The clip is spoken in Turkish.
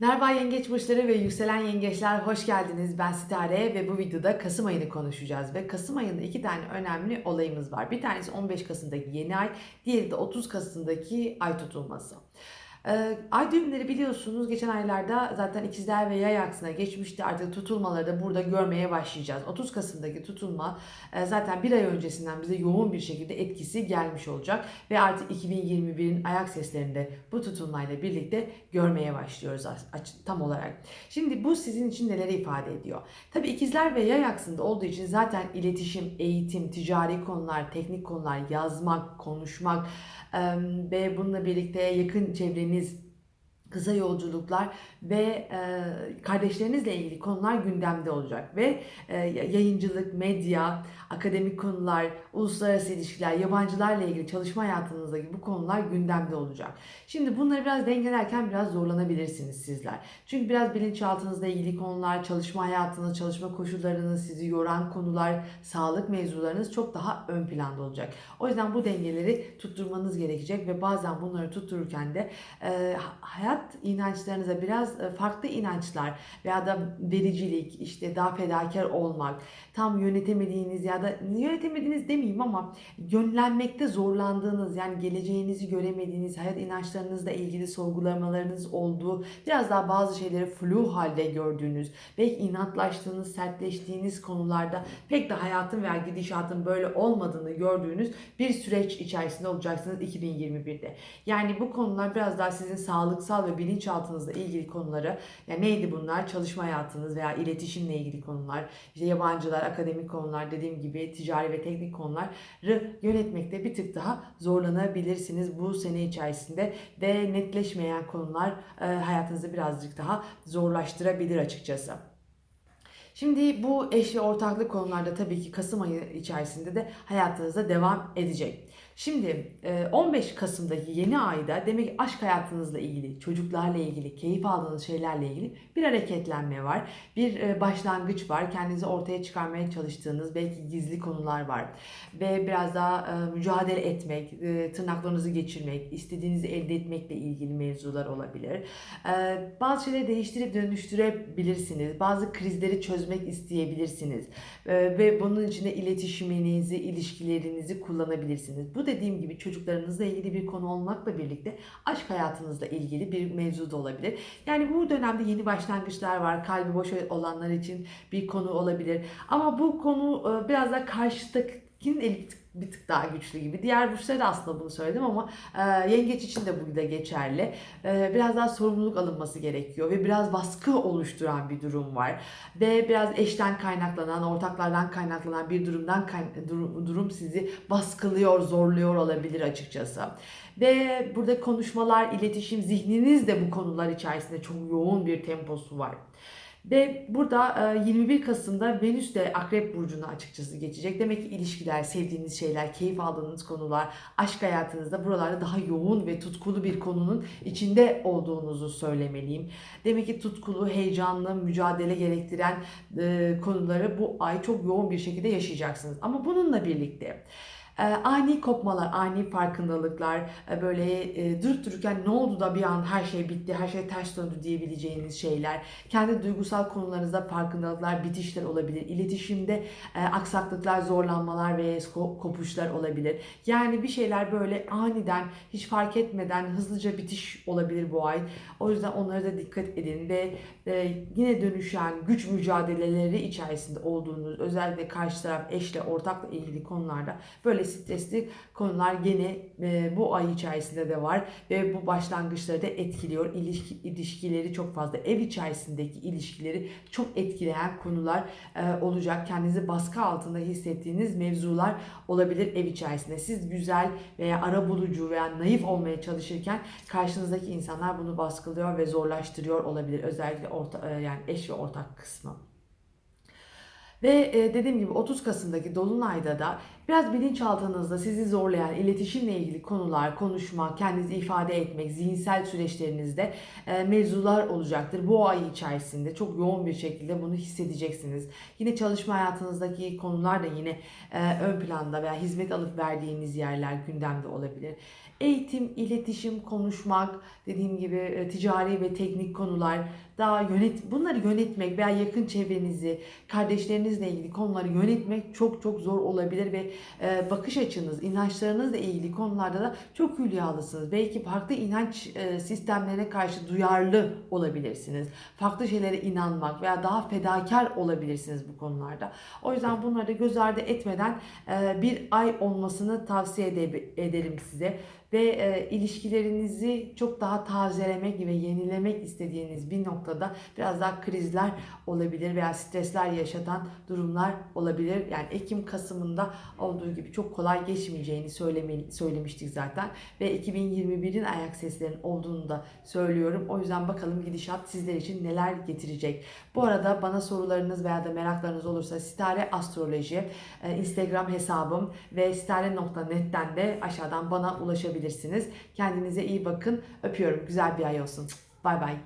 Merhaba yengeç burçları ve yükselen yengeçler hoş geldiniz. Ben Sitare ve bu videoda Kasım ayını konuşacağız. Ve Kasım ayında iki tane önemli olayımız var. Bir tanesi 15 Kasım'daki yeni ay, diğeri de 30 Kasım'daki ay tutulması. Ee, ay düğümleri biliyorsunuz geçen aylarda zaten ikizler ve yay aksına geçmişti. Artık tutulmaları da burada görmeye başlayacağız. 30 Kasım'daki tutulma e, zaten bir ay öncesinden bize yoğun bir şekilde etkisi gelmiş olacak. Ve artık 2021'in ayak seslerini de bu tutulmayla birlikte görmeye başlıyoruz tam olarak. Şimdi bu sizin için neleri ifade ediyor? Tabii ikizler ve yay aksında olduğu için zaten iletişim, eğitim, ticari konular, teknik konular, yazmak, konuşmak ve bununla birlikte yakın his kısa yolculuklar ve e, kardeşlerinizle ilgili konular gündemde olacak ve e, yayıncılık, medya, akademik konular, uluslararası ilişkiler, yabancılarla ilgili çalışma hayatınızdaki bu konular gündemde olacak. Şimdi bunları biraz dengelerken biraz zorlanabilirsiniz sizler. Çünkü biraz bilinçaltınızla ilgili konular, çalışma hayatınız, çalışma koşullarınız, sizi yoran konular, sağlık mevzularınız çok daha ön planda olacak. O yüzden bu dengeleri tutturmanız gerekecek ve bazen bunları tuttururken de e, hayat inançlarınıza biraz e, farklı inançlar veya da vericilik, işte daha fedakar olmak, tam yönetemediğiniz ya da yönetemediğiniz demeyeyim ama yönlenmekte zorlandığınız yani geleceğinizi göremediğiniz, hayat inançlarınızla ilgili sorgulamalarınız olduğu, biraz daha bazı şeyleri flu halde gördüğünüz, belki inatlaştığınız, sertleştiğiniz konularda pek de hayatın veya gidişatın böyle olmadığını gördüğünüz bir süreç içerisinde olacaksınız 2021'de. Yani bu konular biraz daha sizin sağlıksal ve bilinçaltınızla ilgili konuları, yani neydi bunlar? Çalışma hayatınız veya iletişimle ilgili konular, işte yabancılar, akademik konular, dediğim gibi ticari ve teknik konuları yönetmekte bir tık daha zorlanabilirsiniz bu sene içerisinde ve netleşmeyen konular e, hayatınızı birazcık daha zorlaştırabilir açıkçası. Şimdi bu eş ve ortaklık konularda tabii ki Kasım ayı içerisinde de hayatınızda devam edecek. Şimdi e, 15 Kasım'daki yeni ayda demek ki aşk hayatınızla ilgili, çocuklarla ilgili, keyif aldığınız şeylerle ilgili bir hareketlenme var. Bir e, başlangıç var. Kendinizi ortaya çıkarmaya çalıştığınız belki gizli konular var. Ve biraz daha e, mücadele etmek, e, tırnaklarınızı geçirmek, istediğinizi elde etmekle ilgili mevzular olabilir. E, bazı şeyleri değiştirip dönüştürebilirsiniz. Bazı krizleri çözmek isteyebilirsiniz. E, ve bunun içinde iletişiminizi, ilişkilerinizi kullanabilirsiniz. Bu dediğim gibi çocuklarınızla ilgili bir konu olmakla birlikte aşk hayatınızla ilgili bir mevzu da olabilir. Yani bu dönemde yeni başlangıçlar var. Kalbi boş olanlar için bir konu olabilir. Ama bu konu e, biraz da karşıdakinin eli bir tık, bir tık daha güçlü gibi. Diğer burçlara da aslında bunu söyledim ama e, yengeç için de bu da geçerli. E, biraz daha sorumluluk alınması gerekiyor ve biraz baskı oluşturan bir durum var. Ve biraz eşten kaynaklanan, ortaklardan kaynaklanan bir durumdan kay- durum, durum sizi baskılıyor, zorluyor olabilir açıkçası. Ve burada konuşmalar, iletişim, zihniniz de bu konular içerisinde çok yoğun bir temposu var. Ve burada e, 21 Kasım'da Venüs de Akrep Burcu'na açıkçası geçecek. Demek ki ilişkiler, sevdiğiniz şeyler, keyif aldığınız konular, aşk hayatınızda buralarda daha yoğun ve tutkulu bir konunun içinde olduğunuzu söylemeliyim. Demek ki tutkulu, heyecanlı, mücadele gerektiren e, konuları bu ay çok yoğun bir şekilde yaşayacaksınız. Ama bununla birlikte e, ani kopmalar, ani farkındalıklar, e, böyle e, durup dururken ne oldu da bir an her şey bitti, her şey ters döndü diyebileceğiniz şeyler, kendi duygusal konularınızda farkındalıklar, bitişler olabilir, iletişimde e, aksaklıklar, zorlanmalar ve ko- kopuşlar olabilir. Yani bir şeyler böyle aniden, hiç fark etmeden hızlıca bitiş olabilir bu ay. O yüzden onlara da dikkat edin ve e, yine dönüşen güç mücadeleleri içerisinde olduğunuz, özellikle karşı taraf eşle, ortakla ilgili konularda böyle stresli konular gene e, bu ay içerisinde de var ve bu başlangıçları da etkiliyor. İlişki, ilişkileri çok fazla ev içerisindeki ilişkileri çok etkileyen konular e, olacak. Kendinizi baskı altında hissettiğiniz mevzular olabilir ev içerisinde. Siz güzel veya ara bulucu veya naif olmaya çalışırken karşınızdaki insanlar bunu baskılıyor ve zorlaştırıyor olabilir. Özellikle orta, e, yani eş ve ortak kısmı. Ve e, dediğim gibi 30 Kasım'daki Dolunay'da da biraz bilinçaltınızda sizi zorlayan iletişimle ilgili konular, konuşma, kendinizi ifade etmek, zihinsel süreçlerinizde e, mevzular olacaktır. Bu ay içerisinde çok yoğun bir şekilde bunu hissedeceksiniz. Yine çalışma hayatınızdaki konular da yine e, ön planda veya hizmet alıp verdiğiniz yerler gündemde olabilir. Eğitim, iletişim, konuşmak, dediğim gibi e, ticari ve teknik konular, daha yönet bunları yönetmek veya yakın çevrenizi, kardeşlerinizle ilgili konuları yönetmek çok çok zor olabilir ve e, bakış açınız, inançlarınızla ilgili konularda da çok hülyalısınız. Belki farklı inanç e, sistemlerine karşı duyarlı olabilirsiniz. Farklı şeylere inanmak veya daha fedakar olabilirsiniz bu konularda. O yüzden bunları da göz ardı etmeden e, bir ay olmasını tavsiye ede- ederim size ve e, ilişkilerinizi çok daha tazelemek ve yenilemek istediğiniz bir noktada biraz daha krizler olabilir veya stresler yaşatan durumlar olabilir. Yani Ekim Kasım'ında olduğu gibi çok kolay geçmeyeceğini söyleme, söylemiştik zaten ve 2021'in ayak seslerinin olduğunu da söylüyorum. O yüzden bakalım gidişat sizler için neler getirecek. Bu arada bana sorularınız veya da meraklarınız olursa Sitare Astroloji e, Instagram hesabım ve sitare.net'ten de aşağıdan bana ulaşabilirsiniz. Kendinize iyi bakın. Öpüyorum. Güzel bir ay olsun. Bay bay.